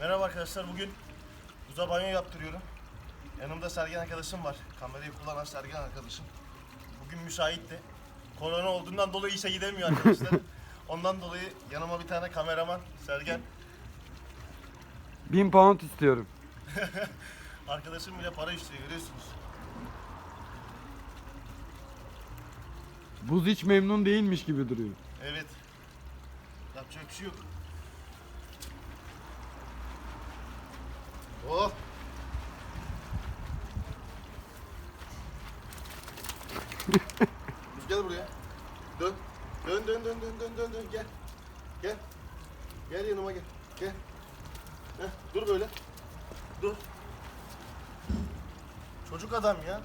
Merhaba arkadaşlar. Bugün buza banyo yaptırıyorum. Yanımda Sergen arkadaşım var. Kamerayı kullanan Sergen arkadaşım. Bugün müsaitti. Korona olduğundan dolayı işe gidemiyor arkadaşlar. Ondan dolayı yanıma bir tane kameraman Sergen. 1000 pound istiyorum. Arkadaşım bile para istiyor görüyorsunuz. Buz hiç memnun değilmiş gibi duruyor. Evet. Yapacak bir şey yok. Oh. Gel buraya. Dön. Dön dön dön dön dön dön dön gel. Gel. Gel yanıma gel. Gel. Heh, dur böyle. Dur. Çocuk adam ya.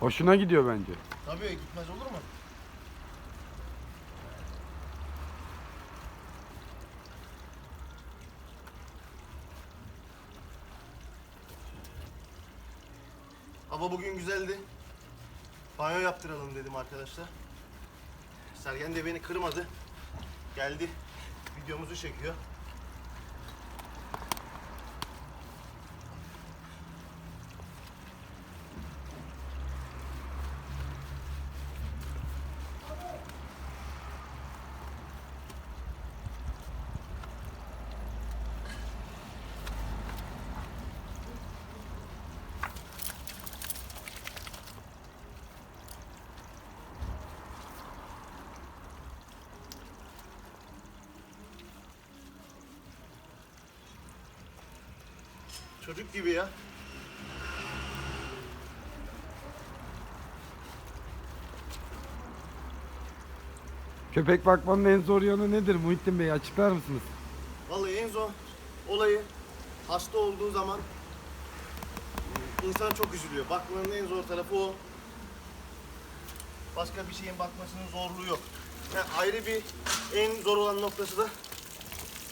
Hoşuna gidiyor bence. Tabii gitmez olur mu? Hava bugün güzeldi. Banyo yaptıralım dedim arkadaşlar. Sergen de beni kırmadı. Geldi. Videomuzu çekiyor. Çocuk gibi ya. Köpek bakmanın en zor yanı nedir Muhittin Bey açıklar mısınız? Vallahi en zor olayı hasta olduğu zaman insan çok üzülüyor. Bakmanın en zor tarafı o. Başka bir şeyin bakmasının zorluğu yok. Yani ayrı bir en zor olan noktası da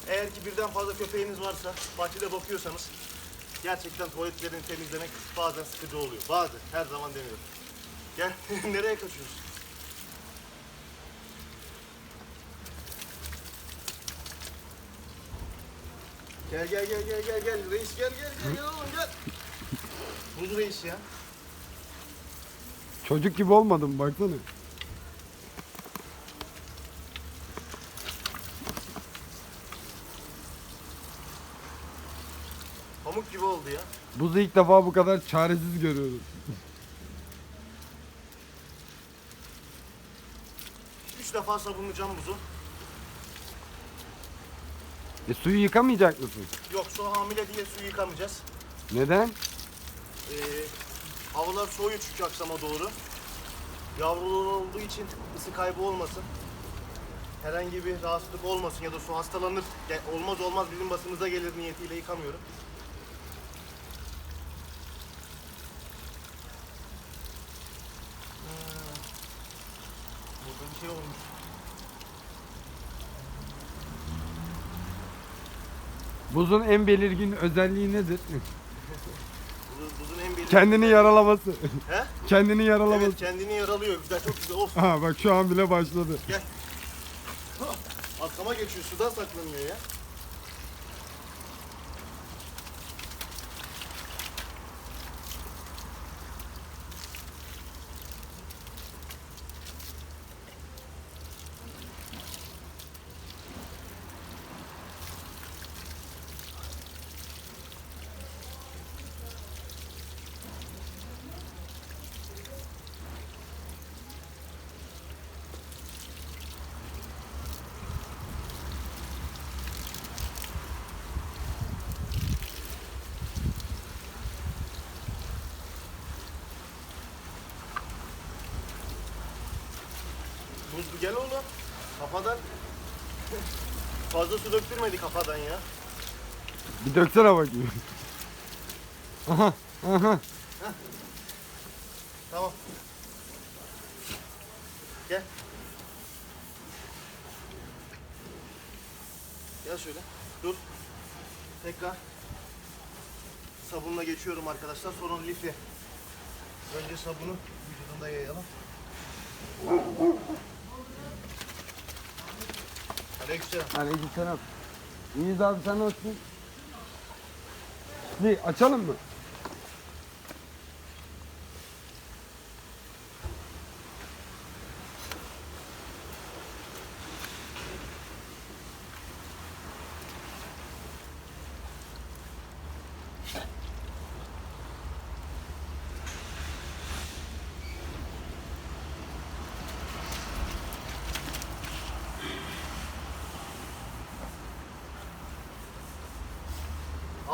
eğer ki birden fazla köpeğiniz varsa bahçede bakıyorsanız gerçekten tuvaletlerini temizlemek bazen sıkıcı oluyor. Bazen her zaman demiyorum. Gel nereye kaçıyorsun? Gel gel gel gel gel gel reis gel gel gel gel oğlum gel. Buz reis ya. Çocuk gibi olmadım baksana. Pamuk gibi oldu ya. Buzu ilk defa bu kadar çaresiz görüyorum. Üç defa sabunlayacağım buzu. E suyu yıkamayacak mısın? Yok su hamile diye suyu yıkamayacağız. Neden? Ee, havalar soğuyor çünkü akşama doğru. Yavrular olduğu için ısı kaybı olmasın. Herhangi bir rahatsızlık olmasın ya da su hastalanır. Ya olmaz olmaz bizim basımıza gelir niyetiyle yıkamıyorum. Ha, Burada bir şey olmuş. Buzun en belirgin özelliği nedir? Buzu- Buzun en belirgin... Kendini yaralaması. He? Kendini yaralaması. Evet kendini yaralıyor. Güzel çok güzel. Of. Aha bak şu an bile başladı. Gel. Arkama geçiyor. Sudan saklanıyor ya. Gel oğlum. Kafadan. Fazla su döktürmedi kafadan ya. Bir döksene bakayım. Aha, aha. Tamam. Gel. Gel şöyle. Dur. Tekrar. Sabunla geçiyorum arkadaşlar. Sonra lifle. Önce sabunu vücudunda yayalım. Aleykümselam. Aleykümselam. İyiyiz abi sen nasılsın? Ne açalım mı?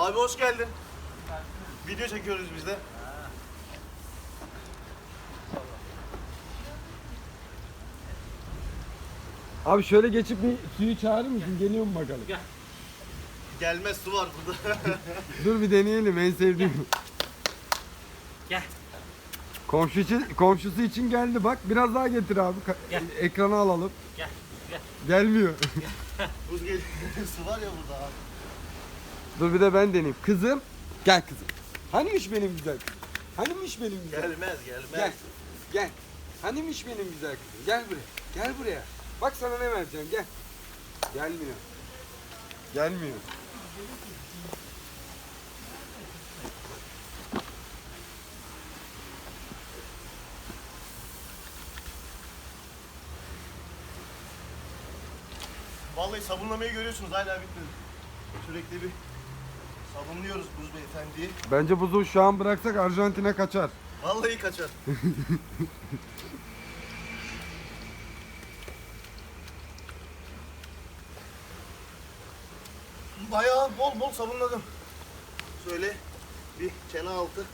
Abi hoş geldin. Video çekiyoruz biz de. Abi şöyle geçip bir suyu çağırır mısın? Geliyor mu bakalım? Gelmez su var burada. Dur bir deneyelim en sevdiğim. Gel. Komşu için, komşusu için geldi bak. Biraz daha getir abi. Ka- Gel. Ekrana alalım. Gel. Gel. Gelmiyor. Buz gel. su var ya burada abi. Dur bir de ben deneyeyim. Kızım. Gel kızım. Hanimiş benim güzel kızım? Hanimiş benim güzel Gelmez gelmez. Gel. Gel. Hanimiş benim güzel kızım? Gel buraya. Gel buraya. Bak sana ne vereceğim gel. Gelmiyor. Gelmiyor. Vallahi sabunlamayı görüyorsunuz hala bitmedi. Sürekli bir sabunluyoruz buz beyefendiyi. Bence buzu şu an bıraksak Arjantin'e kaçar. Vallahi kaçar. Bayağı bol bol sabunladım. Şöyle bir çene altı.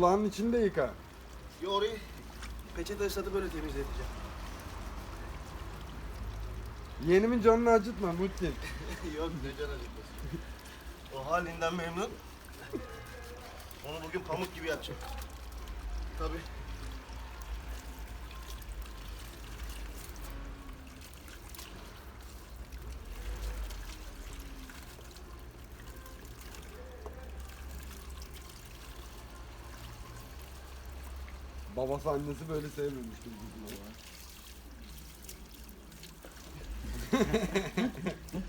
Kulağının içinde yıka. Yoruyor. Peçete ıslatıp böyle temizleteceğim. Yeğenimin canını acıtma Muhittin. Yok ne can acıkmasın. O halinden memnun. Onu bugün pamuk gibi yapacağım. Tabii. Babası annesi böyle sevmemiştir bizim baba.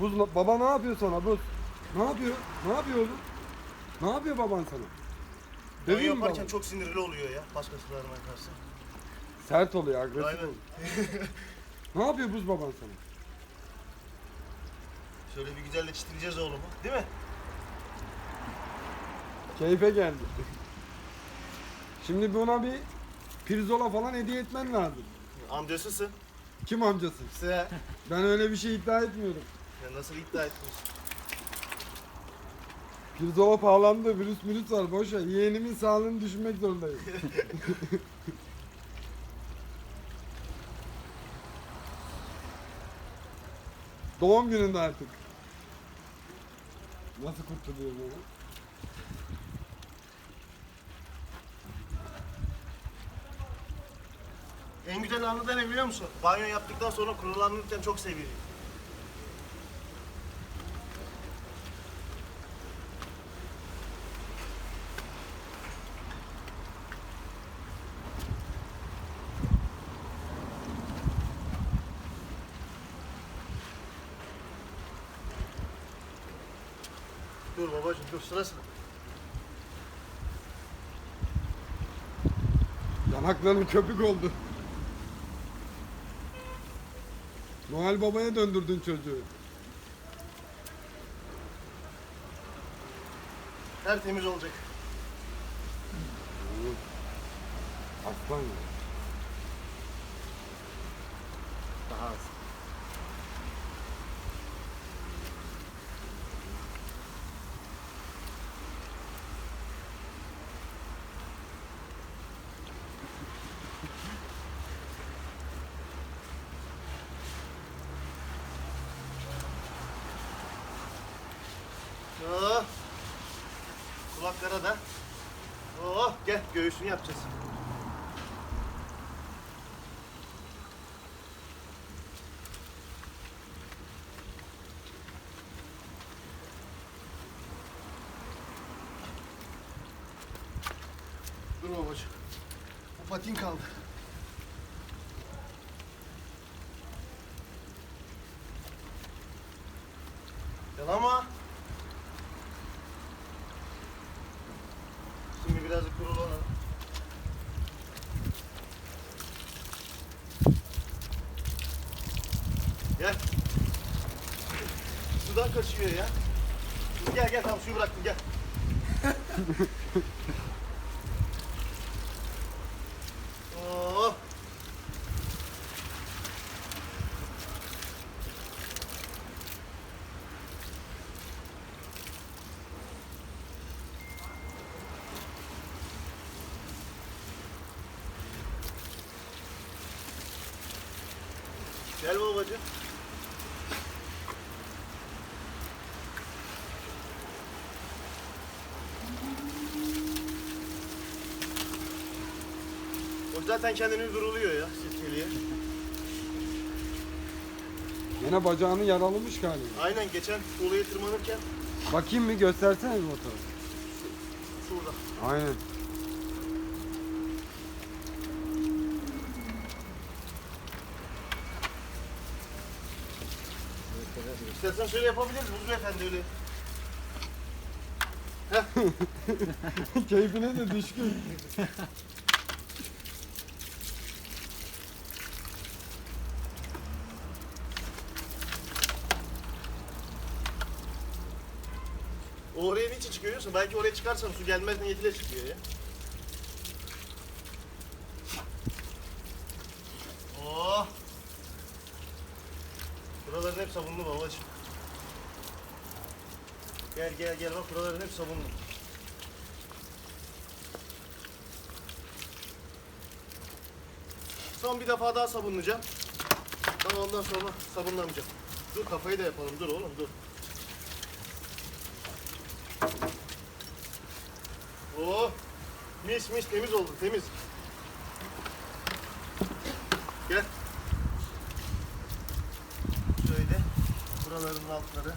Buz, baba ne yapıyor sana Buz? Ne yapıyor? Ne yapıyor oğlum? Ne yapıyor baban sana? Banyo Dövüyor mu yaparken baban? çok sinirli oluyor ya başkasılarına karşı. Sert oluyor, agresif Aynen. oluyor. Ne yapıyor Buz baban sana? Şöyle bir güzel de çitleyeceğiz oğlumu. Değil mi? Keyfe geldi. Şimdi buna bir pirzola falan hediye etmen lazım. Amcasısın. Kim amcası? Sen. Ben öyle bir şey iddia etmiyorum. Ya nasıl iddia etmiyorsun? Pirzola pahalandı, virüs virüs var boş ver. Yeğenimin sağlığını düşünmek zorundayım. Doğum gününde artık. Nasıl kurtuluyor böyle? En güzel anı da ne biliyor musun? Banyo yaptıktan sonra kurulanırken çok seviliyor. Dur babacığım dur sıra sıra. Yanakların köpük oldu. Noel Baba'ya döndürdün çocuğu. Tertemiz olacak. Aslan ya. Daha az. Oh. Kulaklara da. Oh göğsünü yapacağız. Dur babacığım. Bu patin kaldı. Yalama. Şimdi biraz da kurulanalım. Gel. Sudan kaçıyor ya. Gel gel tamam suyu bıraktım gel. Oh. Gel babacığım. O zaten kendini duruluyor ya sirkeliye. Yine bacağını yaralamış galiba. Aynen geçen olaya tırmanırken Bakayım mı göstersene bir fotoğraf. şurada. Aynen. İstersen şöyle yapabiliriz Buz Beyefendi öyle. Keyfine de düşkün. Oraya niçin çıkıyor biliyorsun? Belki oraya çıkarsan su gelmez niyetiyle çıkıyor ya. Oh! Buraların hep sabunlu babacığım. Gel gel gel bak buraların hep sabunlu. Son bir defa daha sabunlayacağım. Ama ondan sonra sabunlamayacağım. Dur kafayı da yapalım dur oğlum dur. Oh! Mis mis temiz oldu temiz. Gel. Şöyle buraların altları.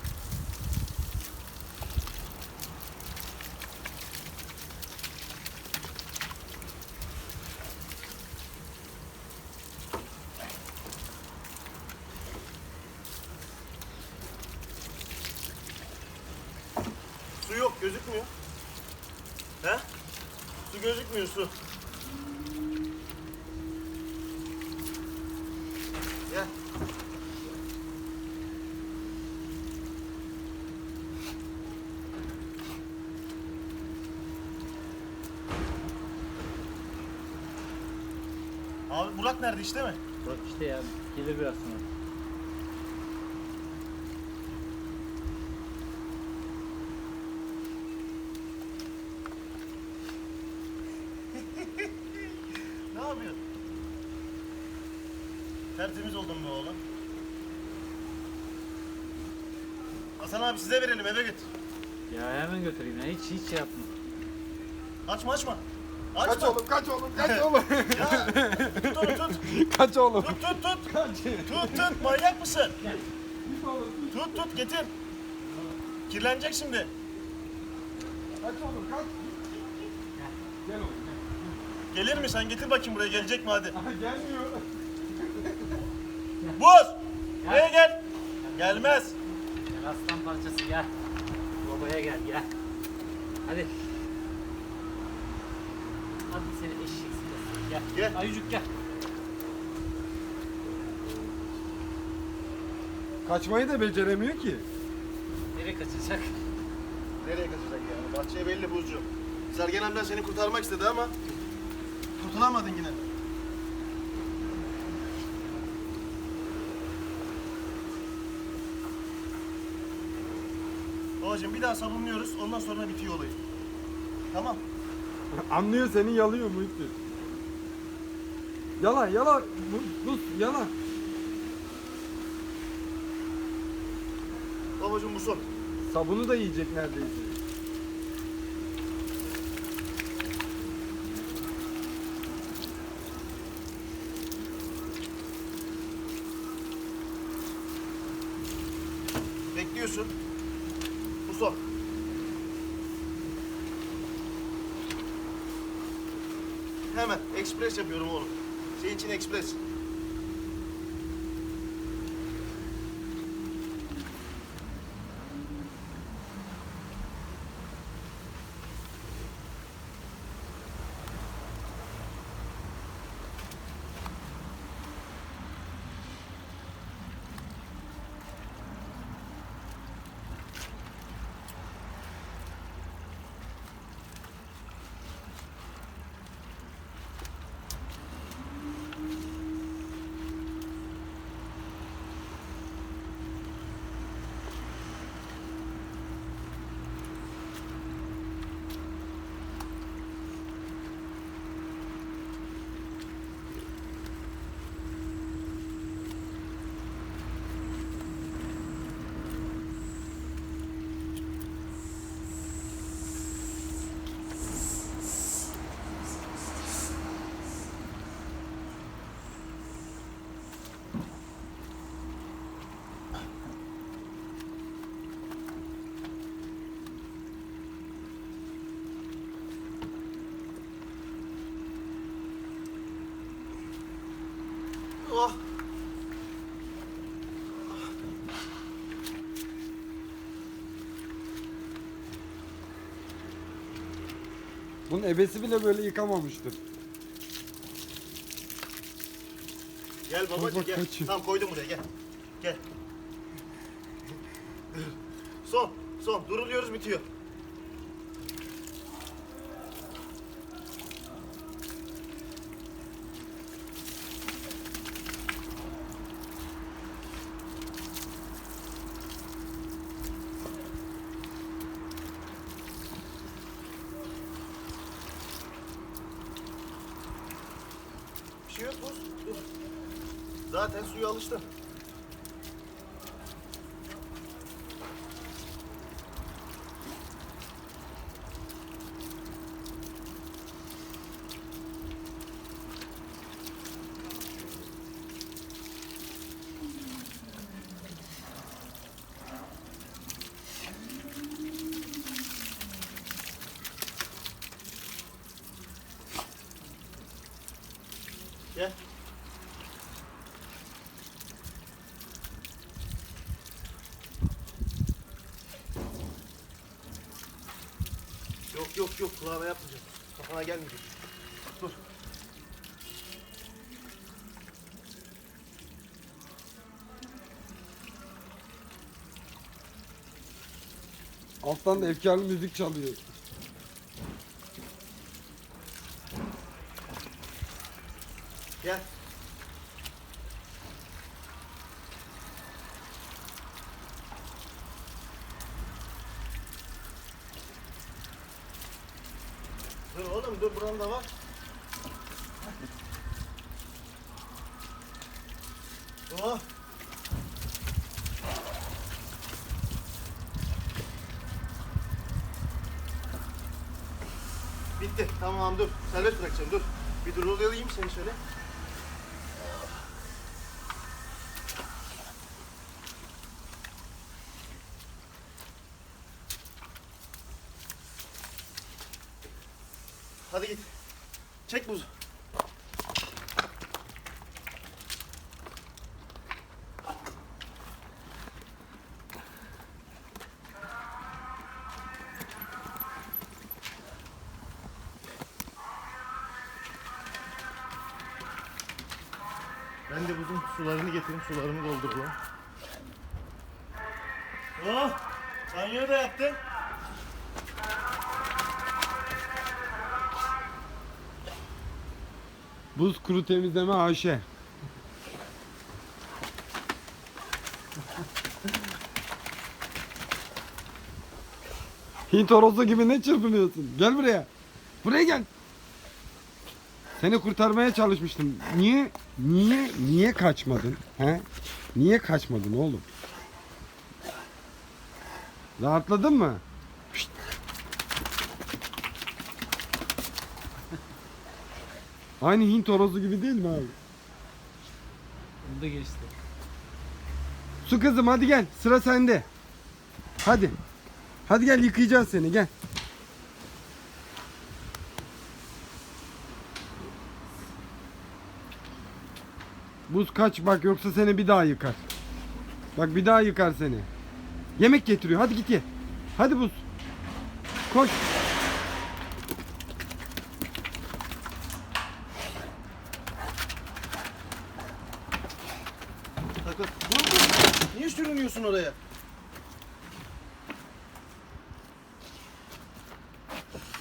Su yok gözükmüyor. He? Su gözükmüyor su. Gel. Burak nerede işte mi? Bak işte ya gelir biraz sonra. Ne yapıyorsun? Tertemiz oldun be oğlum. Hasan abi size verelim eve götür. Ya hemen götüreyim ya hiç hiç şey yapma. Açma açma. Açma. Kaç oğlum kaç oğlum kaç oğlum. Ya tut tut. kaç oğlum. Tut tut tut. Tut tut manyak mısın? Tut tut getir. Kirlenecek şimdi. Kaç oğlum kaç. Gel oğlum gel. Gelir mi sen getir bakayım buraya gelecek mi hadi. Gelmiyor. Buz. Buraya gel. Gelmez. Gel aslan parçası gel. Babaya gel gel. Hadi. Hadi seni eşek sıpası. Gel. Gel. Ayıcık gel. Kaçmayı da beceremiyor ki. Nereye kaçacak? Nereye kaçacak ya? Bahçeye belli buzcu. Sergen amcan seni kurtarmak istedi ama kurtulamadın yine. Babacığım bir daha sabunluyoruz. Ondan sonra bitiyor olayı. Tamam. Anlıyor seni yalıyor Muhittin. Yala yala. Buz yala. Babacığım bu son. Sabunu da yiyecek neredeyse. Bekliyorsun. Bu son. Hemen ekspres yapıyorum oğlum. Senin için ekspres. Oh. Bunun ebesi bile böyle yıkamamıştır. Gel babacığım bak gel. kaçıyor. Tamam koydum buraya gel. Gel. son. Son. Duruluyoruz bitiyor. Suya alıştın. Yok kulağına yapmayacağım. Kafana gelmeyecek. Dur. Alttan da efkarlı müzik çalıyor. Gel. Dur dur buranın da var. Oh. Bitti. Tamam dur. Serbest bırakacağım dur. Bir dur alayım seni şöyle. Hadi git. Çek buzu. Ben de buzun sularını getireyim, sularını doldurayım. Oh! Banyoyu da yaptın. Buz kuru temizleme Ayşe. Hint horozu gibi ne çırpınıyorsun? Gel buraya. Buraya gel. Seni kurtarmaya çalışmıştım. Niye? Niye? Niye kaçmadın? He? Niye kaçmadın oğlum? Rahatladın mı? Aynı Hint horozu gibi değil mi abi? Bunu da geçti. Su kızım hadi gel. Sıra sende. Hadi. Hadi gel yıkayacağız seni gel. Buz kaç bak yoksa seni bir daha yıkar. Bak bir daha yıkar seni. Yemek getiriyor. Hadi git ye. Hadi buz. Koş. Takıl. Dur dur. Niye sürünüyorsun oraya?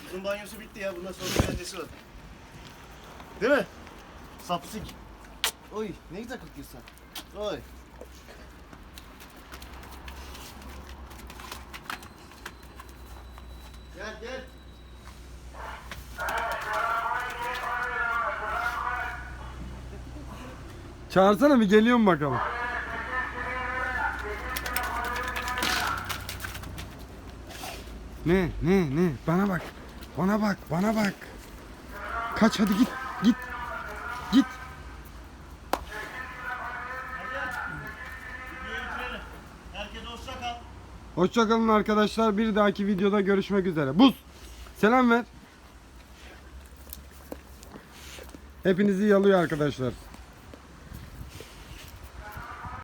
Kızın banyosu bitti ya. Bundan sonra eğlencesi var. Değil mi? Sapsik. Oy ne güzel kokuyorsun. Oy. Gel gel. Çağırsana bir geliyor mu bakalım. Ne ne ne bana bak bana bak bana bak kaç hadi git git Hoşçakalın arkadaşlar. Bir dahaki videoda görüşmek üzere. Buz selam ver. Hepinizi yalıyor arkadaşlar